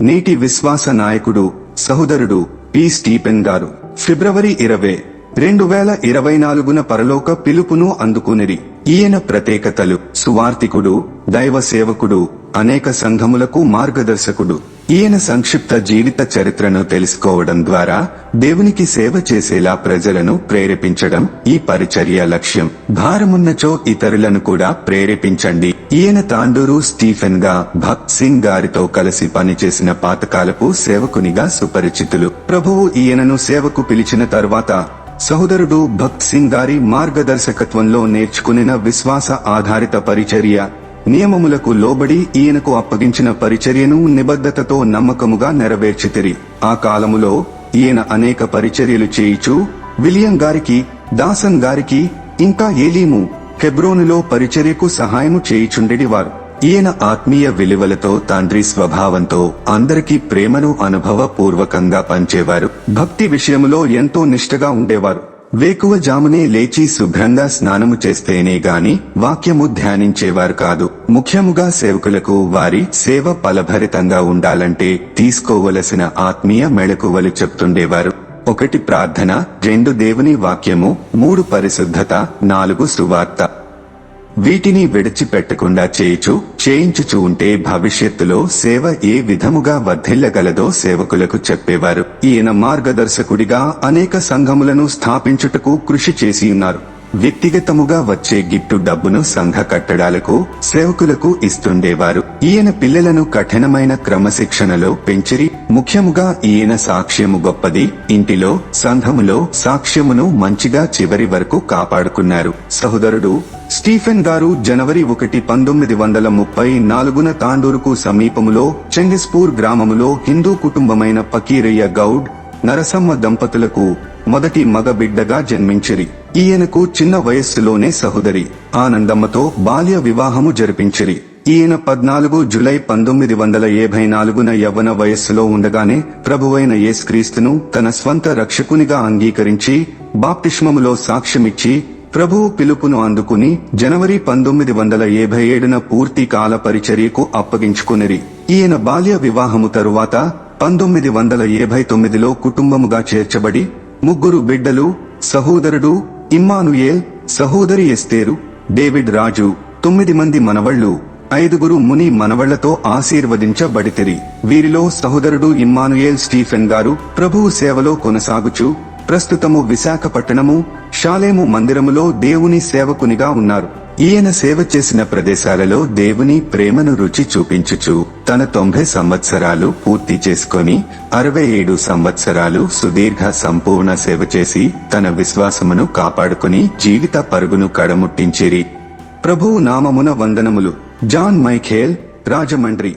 నేటి విశ్వాస నాయకుడు సహోదరుడు పి. స్టీఫెన్ గారు. ఫిబ్రవరి ఇరవై రెండు వేల ఇరవై నాలుగున పరలోక పిలుపును అందుకునిరి. ఈయన ప్రత్యేకతలు సువార్తికుడు దైవ సేవకుడు అనేక సంఘములకు మార్గదర్శకుడు. ఈయన సంక్షిప్త జీవిత చరిత్రను తెలుసుకోవడం ద్వారా దేవునికి సేవ చేసేలా ప్రజలను ప్రేరేపించడం ఈ పరిచర్య లక్ష్యం. భారమున్నచో ఇతరులను కూడా ప్రేరేపించండి. ఈయన తాండూరు స్టీఫెన్గా భక్త్ సింగ్ గారితో కలిసి పనిచేసిన పాతకాలపు సేవకునిగా సుపరిచితులు. ప్రభువు ఈయనను సేవకు పిలిచిన తరువాత సహోదరుడు భక్త్ సింగ్ గారి మార్గదర్శకత్వంలో నేర్చుకునిన విశ్వాస ఆధారిత పరిచర్య. నియమములకు లోబడి ఈయనకు అప్పగించిన పరిచర్యను నిబద్ధతతో నమ్మకముగా నెరవేర్చితిరి. ఆ కాలములో ఈయన అనేక పరిచర్యలు చేయిచు విలియం గారికి దాసన్ గారికి ఇంకా ఏలీము హెబ్రోనులో పరిచర్యకు సహాయము చేయుచుండెడివారు. ఈయన ఆత్మీయ విలువలతో తండ్రి స్వభావంతో అందరికీ ప్రేమను అనుభవపూర్వకంగా పంచేవారు. భక్తి విషయములో ఎంతో నిష్ఠగా ఉండేవారు. వేకువ జామునే లేచి శుభ్రంగా స్నానము చేస్తేనే గాని వాక్యము ధ్యానించేవారు కాదు. ముఖ్యముగా సేవకులకు వారి సేవ ఫలభరితంగా ఉండాలంటే తీసుకోవలసిన ఆత్మీయ మెళకువలు చెప్తుండేవారు. ఒకటి ప్రార్థన రెండు దేవుని వాక్యము మూడు పరిశుద్ధత నాలుగు సువార్త. వీటిని విడిచిపెట్టకుండా చేయుచు చేయించుచు ఉంటే భవిష్యత్తులో సేవ ఏ విధముగా వర్ధిల్లగలదో సేవకులకు చెప్పేవారు. ఈయన మార్గదర్శకుడిగా అనేక సంఘములను స్థాపించుటకు కృషి చేసి ఉన్నారు. వ్యక్తిగతముగా వచ్చే గిట్టు డబ్బును సంఘ కట్టడాలకు సేవకులకు ఇస్తుండేవారు. ఈయన పిల్లలను కఠినమైన క్రమశిక్షణలో పెంచిరి. ముఖ్యముగా ఈయన సాక్ష్యము గొప్పది. ఇంటిలో సంఘములో సాక్ష్యమును మంచిగా చివరి వరకు కాపాడుకున్నారు. సహోదరుడు స్టీఫెన్ గారు జనవరి ఒకటి పంతొమ్మిది వందల ముప్పై నాలుగున తాండూరుకు సమీపములో చెంగిస్పూర్ గ్రామములో హిందూ కుటుంబమైన పకీరయ్య గౌడ్ నరసమ్మ దంపతులకు మొదటి మగ బిడ్డగా జన్మించిరి. ఈయనకు చిన్న వయస్సులోనే సహోదరి ఆనందమ్మతో బాల్య వివాహము జరిపించిరి. ఈయన పద్నాలుగు జులై పంతొమ్మిది వందల యాభై నాలుగున యవ్వన వయస్సులో ఉండగానే ప్రభువైన యేసుక్రీస్తును తన స్వంత రక్షకునిగా అంగీకరించి బాప్టిష్మములో సాక్ష్యమిచ్చి ప్రభువు పిలుపును అందుకుని జనవరి పంతొమ్మిది వందల ఏభై ఏడున పూర్తి కాల పరిచర్యకు అప్పగించుకునిరి. ఈయన బాల్య వివాహము తరువాత పంతొమ్మిది వందల ఏభై తొమ్మిదిలో కుటుంబముగా చేర్చబడి ముగ్గురు బిడ్డలు సహోదరుడు ఇమ్మానుయేల్ సహోదరి ఎస్తేరు డేవిడ్ రాజు తొమ్మిది మంది మనవళ్ళు ఐదుగురు ముని మనవళ్ళతో ఆశీర్వదించబడితిరి. వీరిలో సహోదరుడు ఇమ్మానుయేల్ స్టీఫెన్ గారు ప్రభువు సేవలో కొనసాగుచు ప్రస్తుతము విశాఖపట్టణము షాలేము మందిరములో దేవుని సేవకునిగా ఉన్నారు. ఈయన సేవ చేసిన ప్రదేశాలలో దేవుని ప్రేమను రుచి చూపించుచు తన తొంభై సంవత్సరాలు పూర్తి చేసుకొని అరవై ఏడు సంవత్సరాలు సుదీర్ఘ సంపూర్ణ సేవ చేసి తన విశ్వాసమును కాపాడుకుని జీవిత పరుగును కడముట్టించిరి. ప్రభువు నామమున వందనములు. John Michael Rajahmundry.